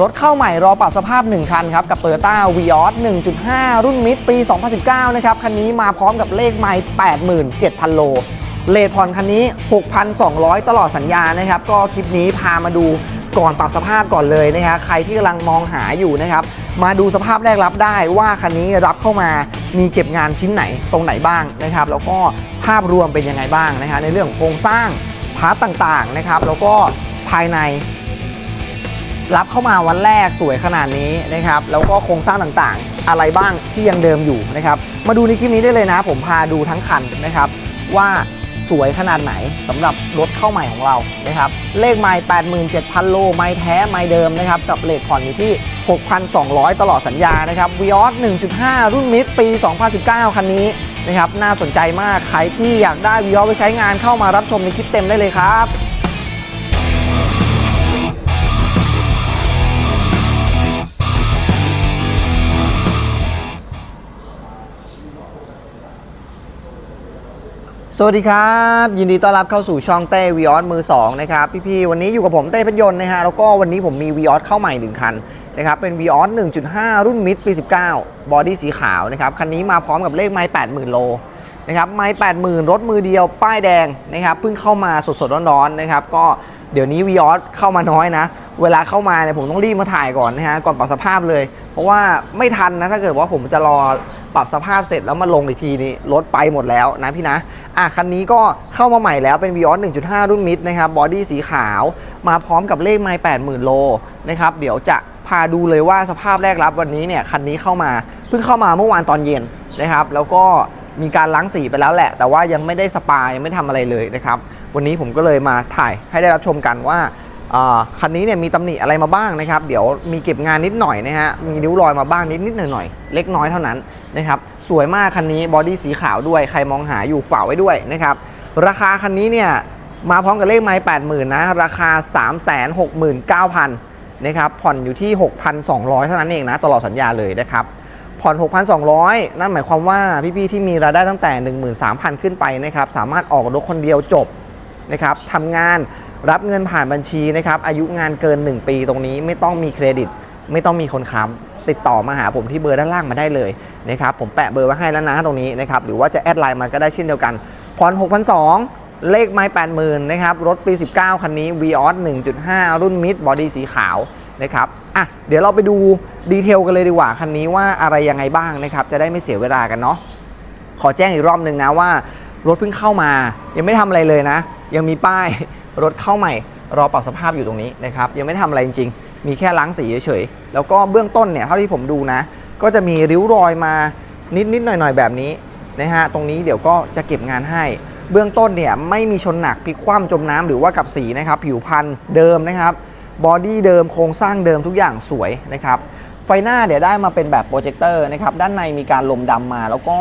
รถเข้าใหม่รอปรับสภาพ 1 คันครับ กับ Toyota v ีออส1.5 รุ่นมิดปี 2019 นะครับ คันนี้มาพร้อมกับเลขไมล์87,000 โล เลทผ่อนคันนี้ 6,200 ตลอดสัญญานะครับ ก็คลิปนี้พามาดูก่อนปรับสภาพก่อนเลยนะฮะใครที่กำลังมองหาอยู่นะครับ มาดูสภาพแรกรับได้ว่าคันนี้รับเข้ามามีเก็บงานชิ้นไหนตรงไหนบ้างนะครับ แล้วก็ภาพรวมเป็นยังไงบ้างนะฮะในเรื่องของโครงสร้างพาร์ตต่างๆนะครับ แล้วก็ภายใน รับเข้ามาวันแรกสวยขนาดนี้นะครับ แล้วก็โครงสร้างต่างๆ อะไรบ้างที่ยังเดิมอยู่นะครับ มาดูในคลิปนี้ได้เลยนะ ผมพาดูทั้งคันนะครับ ว่าสวยขนาดไหนสำหรับรถเข้าใหม่ของเรานะครับ เลขไมล์87,000 โล ไมล์แท้ ไมล์เดิมนะครับ กับเลทผ่อนอยู่ที่ 6,200 ตลอดสัญญานะครับวีออส1.5 รุ่นมิดปี 2019 คันนี้นะครับ น่าสนใจมาก ใครที่อยากได้วีออสไปใช้งานเข้ามารับชมในคลิปเต็มได้เลยครับ สวัสดีครับ ยินดีต้อนรับเข้าสู่ช่องเต้วีออสมือ2นะครับพี่ๆวันนี้อยู่กับผมเต้เพชรยนต์นะฮะแล้วก็วันนี้ผมมีวีออสเข้าใหม่ 1 คันนะครับเป็นวีออส1.5 รุ่นมิดปี 19 บอดี้สีขาวนะครับคันนี้มาพร้อมกับเลขไม้80,000 โลนะครับไม้80,000 รถมือเดียวป้ายแดงนะครับเพิ่งเข้ามาสดๆร้อนๆนะครับก็ เดี๋ยวนี้วีออสเข้ามาน้อยนะ เวลาเข้ามาเนี่ยผมต้องรีบมาถ่ายก่อนนะฮะก่อนปรับสภาพเลย เพราะว่าไม่ทันนะถ้าเกิดว่าผมจะรอปรับสภาพเสร็จแล้วมาลงอีกทีนี้รถไปหมดแล้วนะพี่นะอะคันนี้ก็เข้ามาใหม่แล้วเป็น v ีออส1.5 รุ่นมิดนะครับบอดี้สีขาว มาพร้อมกับเลขไมล์80,000 โลนะครับเดี๋ยวจะพาดูเลยว่าสภาพแรกรับวันนี้เนี่ยคันนี้เข้ามาเพิ่งเข้ามาเมื่อวานตอนเย็นนะครับ แล้วก็มีการล้างสีไปแล้วแหละ แต่ว่ายังไม่ได้สปายังไม่ทำอะไรเลยนะครับ วันนี้ผมก็เลยมาถ่ายให้ได้รับชมกันว่าคันนี้เนี่ยมีตำหนิอะไรมาบ้างนะครับ เดี๋ยวมีเก็บงานนิดหน่อยนะฮะมีริ้วรอยมาบ้างนิดนิดหน่อยหน่อยๆเล็กน้อยเท่านั้นนะครับสวยมากคันนี้บอดี้สีขาวด้วยใครมองหาอยู่ฝากไว้ด้วยนะครับราคาคันนี้เนี่ยมาพร้อมกับเลขไม้80,000นะราคา 369,000นะครับผ่อนอยู่ที่ 6,200 เท่านั้นเองนะตลอดสัญญาเลยนะครับผ่อน 6,200 นั่นหมายความว่าพี่ๆที่มีรายได้ตั้งแต่ 13,000 ขึ้นไปนะครับสามารถออกรถคนเดียวจบ นะครับทำงานรับเงินผ่านบัญชีนะครับอายุงานเกิน 1 ปีตรงนี้ไม่ต้องมีเครดิต ไม่ต้องมีคนค้ำติดต่อมาหาผมที่เบอร์ด้านล่างมาได้เลยนะครับผมแปะเบอร์ไว้ให้แล้วนะตรงนี้นะครับหรือว่าจะแอดไลน์มาก็ได้เช่นเดียวกันผ่อน6,200 เลขไม้80,000นะครับรถปี 19 คันนี้ v ีออส1.5 รุ่นมิดบอดี้สีขาวนะครับอะเดี๋ยวเราไปดูดีเทลกันเลยดีกว่าคันนี้ว่าอะไรยังไงบ้างนะครับจะได้ไม่เสียเวลากันเนาะขอแจ้งอีกรอบหนึ่งนะว่า รถเพิ่งเข้ามา ยังไม่ทำอะไรเลยนะ ยังมีป้ายรถเข้าใหม่ รอปรับสภาพอยู่ตรงนี้นะครับยังไม่ได้ทำอะไรจริง ๆ มีแค่ล้างสีเฉยๆแล้วก็เบื้องต้นเนี่ยเท่าที่ผมดูนะ ก็จะมีริ้วรอยมานิดๆหน่อยๆแบบนี้นะฮะตรงนี้เดี๋ยวก็จะเก็บงานให้ เบื้องต้นเนี่ยไม่มีชนหนักพลิกคว่ำจมน้ำหรือว่ากับสีนะครับผิวพันธุ์เดิมนะครับบอดี้เดิมโครงสร้างเดิมทุกอย่างสวยนะครับไฟหน้าเดี๋ยวได้มาเป็นแบบโปรเจคเตอร์นะครับด้านในมีการลมดำมาแล้วก็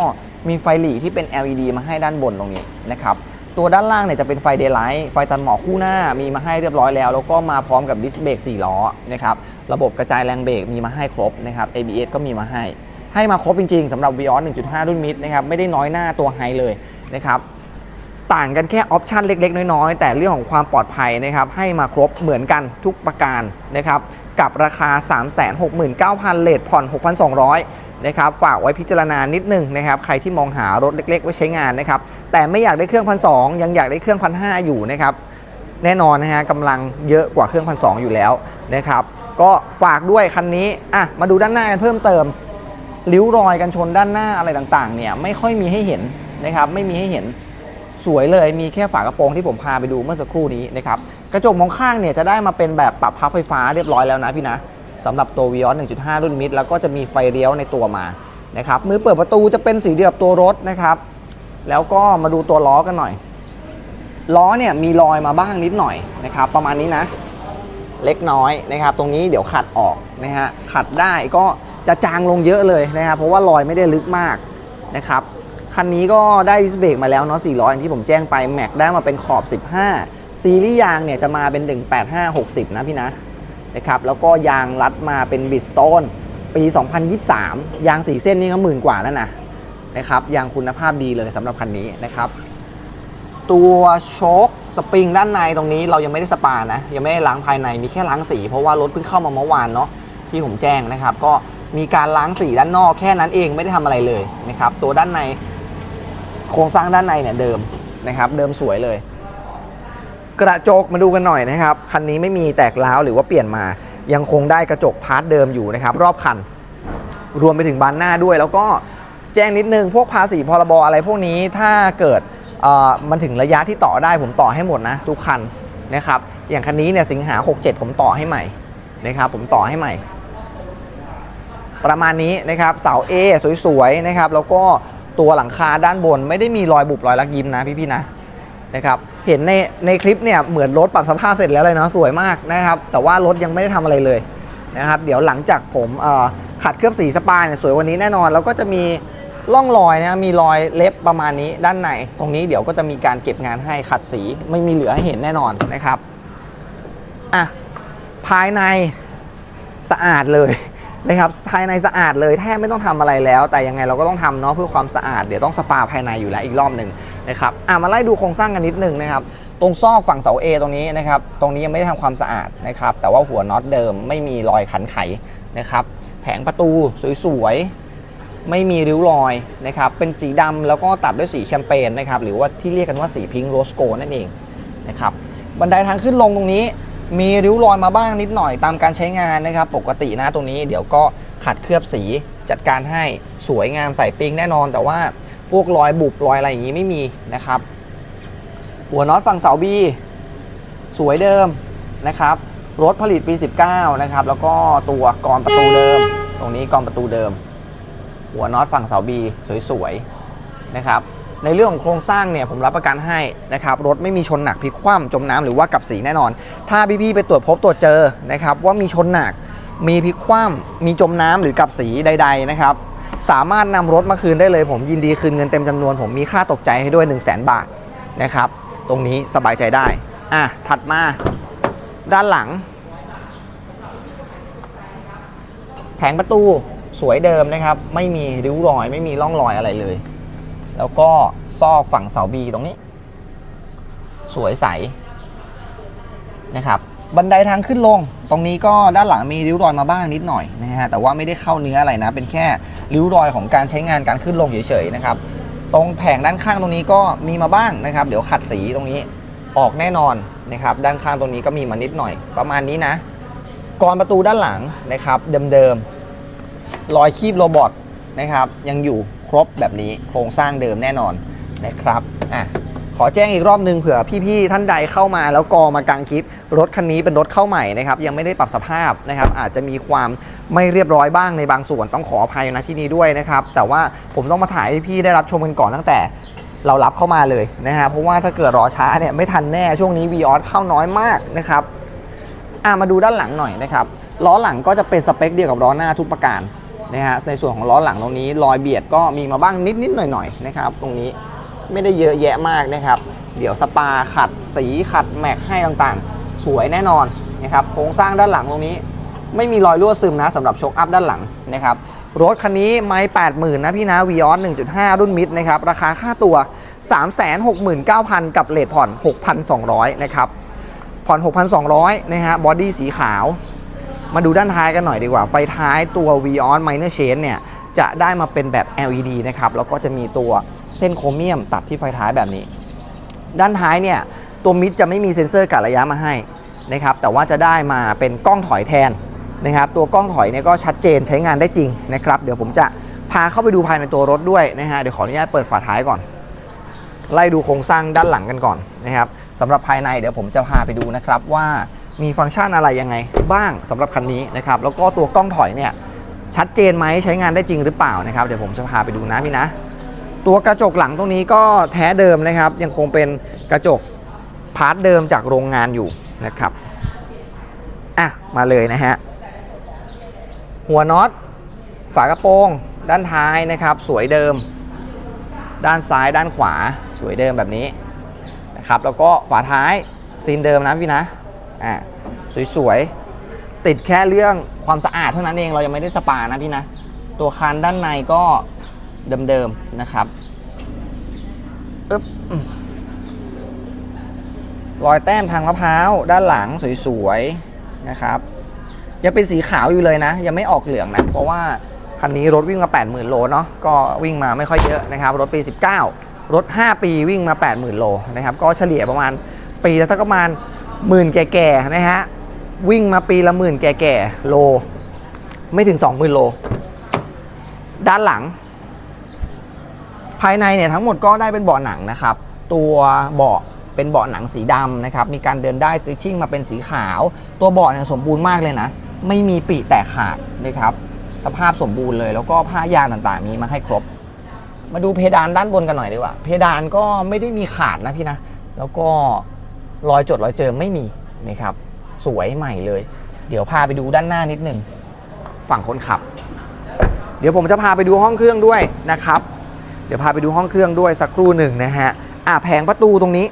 มีไฟหลีที่เป็น LED มาให้ด้านบนตรงนี้นะครับตัวด้านล่างเนี่ยจะเป็นไฟเดย์ไลท์ไฟตันหมอกคู่หน้ามีมาให้เรียบร้อยแล้ว แล้วก็มาพร้อมกับดิสเบรก4ล้อนะครับระบบกระจายแรงเบรกมีมาให้ครบนะครับ ABS ก็มีมาให้ ให้มาครบจริงๆสำหรับ v ีออส1.5 รุ่นมิดนะครับไม่ได้น้อยหน้าตัวไฮเลยนะครับต่างกันแค่ออปชันเล็ก ๆ น้อยๆ แต่เรื่องของความปลอดภัยนะครับให้มาครบเหมือนกันทุกประการนะครับกับราคา 369,000 เลทผ่อน 6,200 นะครับฝากไว้พิจารณานิดนึงนะครับใครที่มองหารถเล็ก ๆ ไว้ใช้งานนะครับแต่ไม่อยากได้เครื่องพันสยังอยากได้เครื่องพันหอยู่นะครับแน่นอนนะฮะกำลังเยอะกว่าเครื่องพันสอยู่แล้วนะครับก็ฝากด้วยคันนี้อะมาดูด้านหน้ากันเพิ่มเติมริ้วรอยกันชนด้านหน้าอะไรต่างๆเนี่ยไม่ค่อยมีให้เห็นนะครับไม่มีให้เห็นสวยเลยมีแค่ฝากระโปรงที่ผมพาไปดูเมื่อสักครู่นี้นะครับกระจกมองข้างเนี่ยจะได้มาเป็นแบบปรับพับไฟฟ้าเรียบร้อยแล้วนะพี่นะ สำหรับตัว v ีออส1.5 รุ่นมิดแล้วก็จะมีไฟเลี้ยวในตัวมานะครับมือเปิดประตูจะเป็นสีเดียวกับตัวรถนะครับ แล้วก็มาดูตัวล้อกันหน่อย ล้อเนี่ยมีรอยมาบ้างนิดหน่อยนะครับ ประมาณนี้นะ เล็กน้อยนะครับ ตรงนี้เดี๋ยวขัดออกนะฮะขัดได้ก็จะจางลงเยอะเลยนะครับเพราะว่ารอยไม่ได้ลึกมากนะครับคันนี้ก็ได้ดิสเบรกมาแล้วเนาะ400อย่างที่ผมแจ้งไปแม็กได้มาเป็นขอบ 15 ซีรีส์ยางเนี่ยจะมาเป็น 185 60 นะพี่นะ นะครับแล้วก็ยางรัดมาเป็นบิสโตนปี 2023 ยางสีเส้นนี่ก็หมื่นกว่าแล้วนะนะครับยางคุณภาพดีเลยสำหรับคันนี้นะครับ ตัวโชคสปริงด้านในตรงนี้เรายังไม่ได้สปานะ ยังไม่ได้ล้างภายในมีแค่ล้างสี เพราะว่ารถเพิ่งเข้ามาเมื่อวานเนาะที่ผมแจ้งนะครับ ก็มีการล้างสีด้านนอกแค่นั้นเองไม่ได้ทำอะไรเลยนะครับ ตัวด้านในโครงสร้างด้านในเนี่ยเดิมนะครับ เดิมสวยเลย กระจกมาดูกันหน่อยนะครับ คันนี้ไม่มีแตกร้าวหรือว่าเปลี่ยนมา ยังคงได้กระจกพาร์ทเดิมอยู่นะครับ รอบคัน รวมไปถึงบานหน้าด้วย แล้วก็แจ้งนิดนึง พวกภาษีพรบอะไรพวกนี้ถ้าเกิดมันถึงระยะที่ต่อได้ผมต่อให้หมดนะทุกคันนะครับ อย่างคันนี้เนี่ยสิงหา 67 ผมต่อให้ใหม่นะครับ ผมต่อให้ใหม่ ประมาณนี้นะครับ เสา A สวยๆนะครับ แล้วก็ตัวหลังคาด้านบนไม่ได้มีรอยบุบรอยลักยิ้มนะพี่ๆนะนะครับ เห็นในในคลิปเนี่ยเหมือนรถปรับสภาพเสร็จแล้วเลยเนาะสวยมากนะครับ แต่ว่ารถยังไม่ได้ทำอะไรเลยนะครับ เดี๋ยวหลังจากผมขัดเคลือบสีสปาเนี่ยสวยวันนี้แน่นอน แล้วก็จะมีร่องรอยนะมีรอยเล็บประมาณนี้ด้านใน ตรงนี้เดี๋ยวก็จะมีการเก็บงานให้ขัดสีไม่มีเหลือให้เห็นแน่นอนนะครับอะภายในสะอาดเลยนะครับภายในสะอาดเลยแทบไม่ต้องทำอะไรแล้ว แต่ยังไงเราก็ต้องทำเนาะเพื่อความสะอาดเดี๋ยวต้องสปาภายในอยู่แล้วอีกรอบหนึ่ง นะครับอะมาไล่ดูโครงสร้างกันนิดนึงนะครับตรงซอกฝั่งเสา A ตรงนี้นะครับตรงนี้ยังไม่ได้ทำความสะอาดนะครับแต่ว่าหัวน็อตเดิมไม่มีรอยขันไขนะครับแผงประตูสวยๆไม่มีริ้วรอยนะครับเป็นสีดำแล้วก็ตัดด้วยสีแชมเปญนะครับหรือว่าที่เรียกกันว่าสีพิงค์โรสโกนั่นเองนะครับบันไดทางขึ้นลงตรงนี้มีริ้วรอยมาบ้างนิดหน่อยตามการใช้งานนะครับ ปกตินะตรงนี้เดี๋ยวก็ขัดเคลือบสีจัดการให้สวยงามใส่ปิงแน่นอน แต่ว่า พวกรอยบุบรอยอะไรอย่างนี้ไม่มีนะครับ หัวน็อตฝั่งเสาบีสวยเดิมนะครับ รถผลิตปี 19 นะครับ แล้วก็ตัวกรอนประตูเดิม ตรงนี้กรอนประตูเดิม หัวน็อตฝั่งเสาบีสวยๆนะครับ ในเรื่องของโครงสร้างเนี่ยผมรับประกันให้นะครับ รถไม่มีชนหนักพลิกคว่ำจมน้ำหรือว่ากับสีแน่นอน ถ้าพี่ๆไปตรวจพบตรวจเจอนะครับ ว่ามีชนหนัก มีพลิกคว่ำมีจมน้ำหรือกับสีใด ๆ นะครับ สามารถนำรถมาคืนได้เลย ผมยินดีคืนเงินเต็มจำนวน ผมมีค่าตกใจให้ด้วย 1 0 0 0 0แบาทนะครับ ตรงนี้สบายใจได้ อะ ถัดมา ด้านหลัง แผงประตูสวยเดิมนะครับ ไม่มีริ้วรอย ไม่มีร่องรอยอะไรเลย แล้วก็ซอกฝั่งเสาบีตรงนี้ สวยใสนะครับบันไดทางขึ้นลง ตรงนี้ก็ด้านหลังมีริ้วรอยมาบ้างนิดหน่อยนะฮะแต่ว่าไม่ได้เข้าเนื้ออะไรนะ เป็นแค่ ริ้วรอยของการใช้งานการขึ้นลงเฉยๆนะครับตรงแผงด้านข้างตรงนี้ก็มีมาบ้างนะครับ เดี๋ยวขัดสีตรงนี้ออกแน่นอนนะครับด้านข้างตรงนี้ก็มีมานิดหน่อย ประมาณนี้นะกรอนประตูด้านหลังนะครับ เดิมๆรอยคีบโรบอทนะครับ ยังอยู่ครบแบบนี้โครงสร้างเดิมแน่นอนนะครับอะ ขอแจ้งอีกรอบนึงเผื่อพี่ๆท่านใดเข้ามาแล้วกอมากลางคลิป รถคันนี้เป็นรถเข้าใหม่นะครับยังไม่ได้ปรับสภาพนะครับอาจจะมีความไม่เรียบร้อยบ้างในบางส่วนต้องขออภัยนะที่นี้ด้วยนะครับแต่ว่าผมต้องมาถ่ายให้พี่ได้รับชมกันก่อนตั้งแต่เรารับเข้ามาเลยนะฮะเพราะว่าถ้าเกิดรอช้าเนี่ยไม่ทันแน่ช่วงนี้วีออสเข้าน้อยมากนะครับอะมาดูด้านหลังหน่อยนะครับล้อหลังก็จะเป็นสเปคเดียวกับล้อหน้าทุกประการนะฮะในส่วนของล้อหลังตรงนี้รอยเบียดก็มีมาบ้างนิดๆหน่อยๆนะครับตรงนี้ ไม่ได้เยอะแยะมากนะครับ เดี๋ยวสปาขัดสีขัดแม็กให้ต่างๆ สวยแน่นอนนะครับ โครงสร้างด้านหลังตรงนี้ ไม่มีรอยรั่วซึมนะสำหรับโชคอัพด้านหลังนะครับรถคันนี้ไม่80,000นะพี่นะวีออส1.5 รุ่นมิดนะครับ ราคาค่าตัว 369,000 กับเลทผ่อน 6,200 นะครับ ผ่อน 6,200 นะฮะบอดี้สีขาว มาดูด้านท้ายกันหน่อยดีกว่า ไฟท้ายตัว v ีออ Minor Change เนี่ย จะได้มาเป็นแบบ LED นะครับ แล้วก็จะมีตัวเส้นโครเมียมตัดที่ไฟท้ายแบบนี้ ด้านท้ายเนี่ยตัวมิดจะไม่มีเซ็นเซอร์กะระยะมาให้นะครับ แต่ว่าจะได้มาเป็นกล้องถอยแทนนะครับ ตัวกล้องถอยเนี่ยก็ชัดเจนใช้งานได้จริงนะครับ เดี๋ยวผมจะพาเข้าไปดูภายในตัวรถด้วยนะฮะ เดี๋ยวขออนุญาตเปิดฝาท้ายก่อน ไล่ดูโครงสร้างด้านหลังกันก่อนนะครับสำหรับภายในเดี๋ยวผมจะพาไปดูนะครับว่ามีฟังก์ชันอะไรยังไงบ้างสำหรับคันนี้นะครับ แล้วก็ตัวกล้องถอยเนี่ย ชัดเจนไหมใช้งานได้จริงหรือเปล่านะครับเดี๋ยวผมจะพาไปดูนะพี่นะ ตัวกระจกหลังตรงนี้ก็แท้เดิมนะครับ ยังคงเป็นกระจกพาร์ทเดิมจากโรงงานอยู่นะครับอะมาเลยนะฮะหัวน็อตฝากระโปรง ด้านท้ายนะครับ สวยเดิม ด้านซ้ายด้านขวาสวยเดิมแบบนี้นะครับแล้วก็ฝาท้ายซีนเดิมนะพี่นะอ่าสวยๆติดแค่เรื่อง ความสะอาดเท่านั้นเองเรายังไม่ได้สปานะพี่นะ ตัวคันด้านในก็เดิมๆนะครับอึ๊บรอยแต้มทางมะพร้าวด้านหลังสวยๆนะครับยังเป็นสีขาวอยู่เลยนะ ยังไม่ออกเหลืองนะ เพราะว่าคันนี้รถวิ่งมา 80,000 โลเนาะก็วิ่งมาไม่ค่อยเยอะนะครับ รถปี 19 รถ 5 ปีวิ่งมา 80,000 โลนะครับ ก็เฉลี่ยประมาณปีละสักประมาณหมื่นแก่ๆนะฮะ วิ่งมาปีละหมื่นแก่ๆโล ไม่ถึง 20,000 โล ด้านหลัง ภายในเนี่ยทั้งหมดก็ได้เป็นเบาะหนังนะครับ ตัวเบาะเป็นเบาะหนังสีดำนะครับ มีการเดินได้สติชชิ่งมาเป็นสีขาว ตัวเบาะเนี่ยสมบูรณ์มากเลยนะ ไม่มีปีแตกขาดนะครับ สภาพสมบูรณ์เลย แล้วก็ผ้ายางต่างๆ มีมาให้ครบ มาดูเพดานด้านบนกันหน่อยดีกว่า เพดานก็ไม่ได้มีขาดนะพี่นะ แล้วก็รอยจดรอยเจิมไม่มีนะครับ สวยใหม่เลย เดี๋ยวพาไปดูด้านหน้านิดหนึ่งฝั่งคนขับ เดี๋ยวผมจะพาไปดูห้องเครื่องด้วยนะครับ เดี๋ยวพาไปดูห้องเครื่องด้วยสักครู่หนึ่งนะฮะอะแผงประตูตรงนี้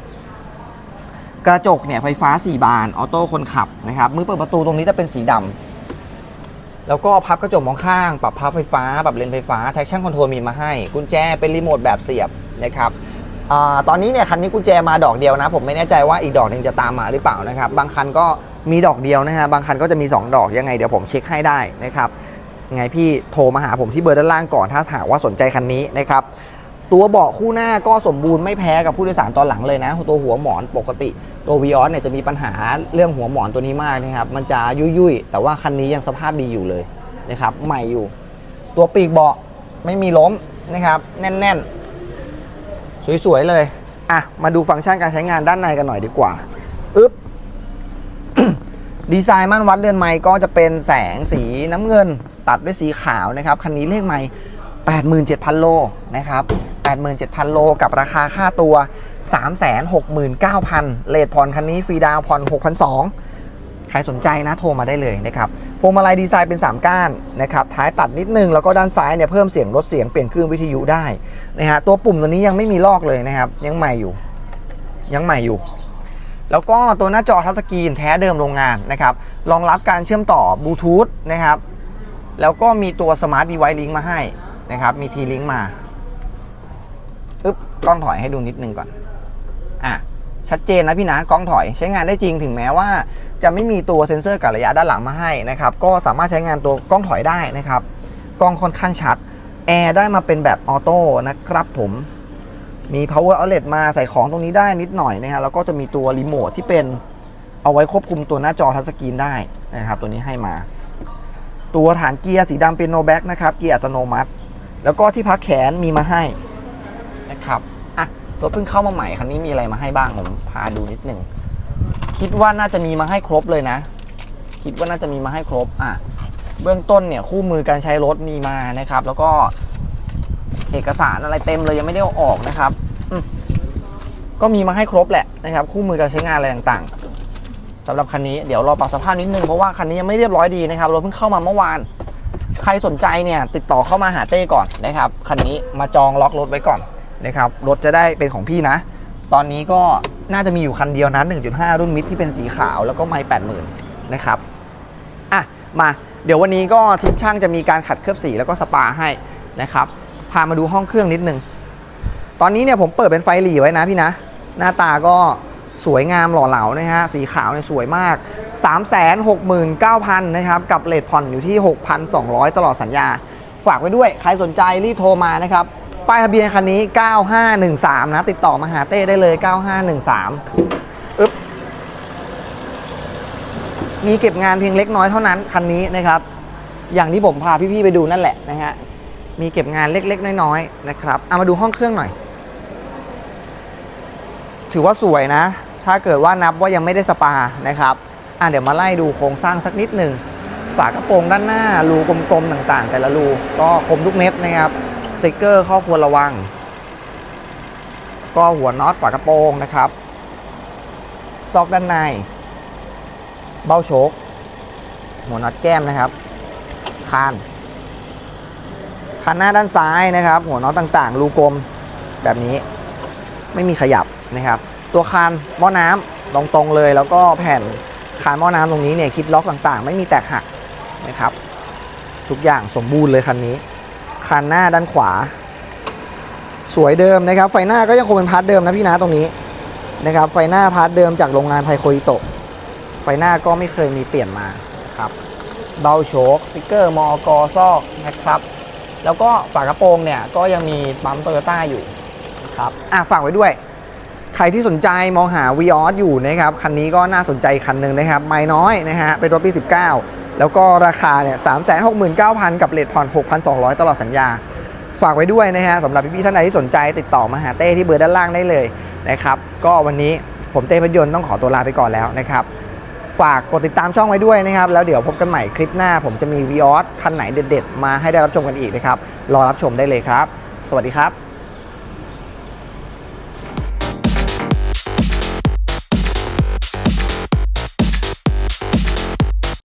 กระจกเนี่ยไฟฟ้า 4 บานออโต้คนขับนะครับมือเปิดประตูตรงนี้จะเป็นสีดำแล้วก็พับกระจกมองข้าง ปรับพับไฟฟ้า ปรับเลนไฟฟ้าแท็กชั่นคอนโทรลมีมาให้ กุญแจเป็นรีโมทแบบเสียบนะครับอาตอนนี้เนี่ยคันนี้กุญแจมาดอกเดียวนะ ผมไม่แน่ใจว่าอีกดอกหนึ่งจะตามมาหรือเปล่านะครับ บางคันก็ มีดอกเดียวนะฮะบางคันก็จะมี 2 ดอกยังไงเดี๋ยวผมเช็คให้ได้นะครับไงพี่โทรมาหาผมที่เบอร์ด้านล่างก่อนถ้าหากว่าสนใจคันนี้นะครับตัวเบาะคู่หน้าก็สมบูรณ์ไม่แพ้กับผู้โดยสารตอนหลังเลยนะ ตัวหัวหมอนปกติ ตัววีออสเนี่ยจะมีปัญหาเรื่องหัวหมอนตัวนี้มากนะครับ มันจะยุ่ยๆ แต่ว่าคันนี้ยังสภาพดีอยู่เลยนะครับ ใหม่อยู่ ตัวปีกเบาะไม่มีล้มนะครับ แน่นๆ สวยๆเลย อะ มาดูฟังก์ชันการใช้งานด้านในกันหน่อยดีกว่า อึ๊บ ดีไซน์ม่านวัดเรือนไม้ก็จะเป็นแสงสีน้ำเงิน ตัดด้วยสีขาวนะครับ คันนี้เลขไม้87,000 โลนะครับ 87,000 โลกับราคาค่าตัว 369,000 เลทผ่อนคันนี้ฟรีดาวผ่อน 6,200 ใครสนใจนะโทรมาได้เลยนะครับพวงมาลัยดีไซน์เป็น 3 ก้านนะครับท้ายตัดนิดนึง แล้วก็ด้านซ้ายเนี่ยเพิ่มเสียงลดเสียงเปลี่ยนครื่องวิทยุได้นะฮะตัวปุ่มตัวนี้ยังไม่มีลอกเลยนะครับ ยังใหม่อยู่ ยังใหม่อยู่ แล้วก็ตัวหน้าจอทัชสกรีนแท้เดิมโรงงานนะครับรองรับการเชื่อมต่อบลูทูธนะครับแล้วก็มีตัวสมาร์ทดีไว c ์ลิงก์มาให้นะครับมีทีลิงก์มาอึ๊บกล้องถอยให้ดูนิดนึงก่อนอะชัดเจนนะพี่นะกล้องถอยใช้งานได้จริงถึงแม้ว่า จะไม่มีตัวเซ็นเซอร์กับระยะด้านหลังมาให้นะครับก็สามารถใช้งานตัวกล้องถอยได้นะครับกล้องค่อนข้างชัดแอร์ได้มาเป็นแบบออโต้นะครับผม มี power outlet มาใส่ของตรงนี้ได้นิดหน่อยนะฮะแล้วก็จะมีตัวรีโมทที่เป็นเอาไว้ควบคุมตัวหน้าจอทัชสกรีนได้นะครับ ตัวนี้ให้มา ตัวฐานเกียร์สีดำเป็นโนแบ็กนะครับเกียร์อัตโนมัติ แล้วก็ที่พักแขนมีมาให้นะครับอะรถเพิ่งเข้ามาใหม่คันนี้มีอะไรมาให้บ้างผมพาดูนิดหนึ่งคิดว่าน่าจะมีมาให้ครบเลยนะ คิดว่าน่าจะมีมาให้ครบอะเบื้องต้นเนี่ยคู่มือการใช้รถมีมานะครับ แล้วก็เอกสารอะไรเต็มเลยยังไม่ได้ออกนะครับ ก็มีมาให้ครบแหละนะครับคู่มือการใช้งานอะไรต่างๆสำหรับคันนี้เดี๋ยวรอปรับสภาพนิดนึงเพราะว่าคันนี้ยังไม่เรียบร้อยดีนะครับรถเพิ่งเข้ามาเมื่อวาน ใครสนใจเนี่ยติดต่อเข้ามาหาเต้ก่อนนะครับคันนี้มาจองล็อกรถไว้ก่อนนะครับรถจะได้เป็นของพี่นะ ตอนนี้ก็น่าจะมีอยู่คันเดียวนะ1.5 รุ่นมิดที่เป็นสีขาวแล้วก็ไม่80,000นะครับอะมาเดี๋ยววันนี้ก็ทีมช่างจะมีการขัดเคลือบสีแล้วก็สปาให้นะครับพามาดูห้องเครื่องนิดนึง ตอนนี้เนี่ยผมเปิดเป็นไฟหลีไว้นะพี่นะ หน้าตาก็สวยงามหล่อเหลานะฮะ สีขาวเนี่ยสวยมาก 369,000 นะครับ กับเลทผ่อนอยู่ที่ 6,200 ตลอดสัญญา ฝากไว้ด้วย ใครสนใจรีบโทรมานะครับ ป้ายทะเบียนคันนี้ 9513 นะ ติดต่อมาหาเต้ได้เลย 9513อึ๊บ มีเก็บงานเพียงเล็กน้อยเท่านั้น คันนี้นะครับ อย่างที่ผมพาพี่ๆไปดูนั่นแหละนะฮะ มีเก็บงานเล็กๆ น้อยๆ นะครับ เอามาดูห้องเครื่องหน่อย ถือว่าสวยนะ ถ้าเกิดว่านับว่ายังไม่ได้สปานะครับอะเดี๋ยวมาไล่ดูโครงสร้างสักนิดหนึ่งฝากระโปรงด้านหน้ารูกลมๆต่างๆ แต่ละรูก็คมทุกเม็ดนะครับสติกเกอร์ข้อควรระวัง ก็หัวน็อตฝากระโปรงนะครับ ซอกด้านใน เบ้าโชคหัวน็อตแก้มนะครับ คานคันหน้าด้านซ้ายนะครับ หัวน็อตต่างๆ รูกลมแบบนี้ ไม่มีขยับ นะครับ ตัวคานหม้อน้ำตรงๆเลย แล้วก็แผ่นคานหม้อน้ำตรงนี้เนี่ยคลิปล็อกต่างๆ ไม่มีแตกหักนะครับ ทุกอย่างสมบูรณ์เลยคันนี้คันหน้าด้านขวา สวยเดิมนะครับ ไฟหน้าก็ยังคงเป็นพาร์ทเดิมนะพี่นะตรงนี้นะครับ ไฟหน้าพาร์ทเดิมจากโรงงานไทโคอิโตะไฟหน้าก็ไม่เคยมีเปลี่ยนมาครับเบาโชคสติกเกอร์มอกอซอกนะครับ แล้วก็ฝากระโปรงเนี่ยก็ยังมีปั๊มโตโยต้าอยู่ครับอะฝากไว้ด้วย ใครที่สนใจมองหา v ีออสอยู่นะครับ คันนี้ก็น่าสนใจคันหนึ่งนะครับ ไม่น้อยนะฮะ เป็นรถปี 19 แล้วก็ราคาเนี่ย3 6 9 0 0 0กับเลทผ่อน6,200ตลอดสัญญา ฝากไว้ด้วยนะฮะสำหรับพี่ๆท่านใดที่สนใจติดต่อมาหาเต้ที่เบอร์ด้านล่างได้เลยนะครับ ก็วันนี้ผมเต้พยนต์ต้องขอตัวลาไปก่อนแล้วนะครับ ฝากกดติดตามช่องไว้ด้วยนะครับ แล้วเดี๋ยวพบกันใหม่คลิปหน้า ผมจะมีวีออสคันไหนเด็ด ๆ มาให้ได้รับชมกันอีกนะครับ รอรับชมได้เลยครับ สวัสดีครับ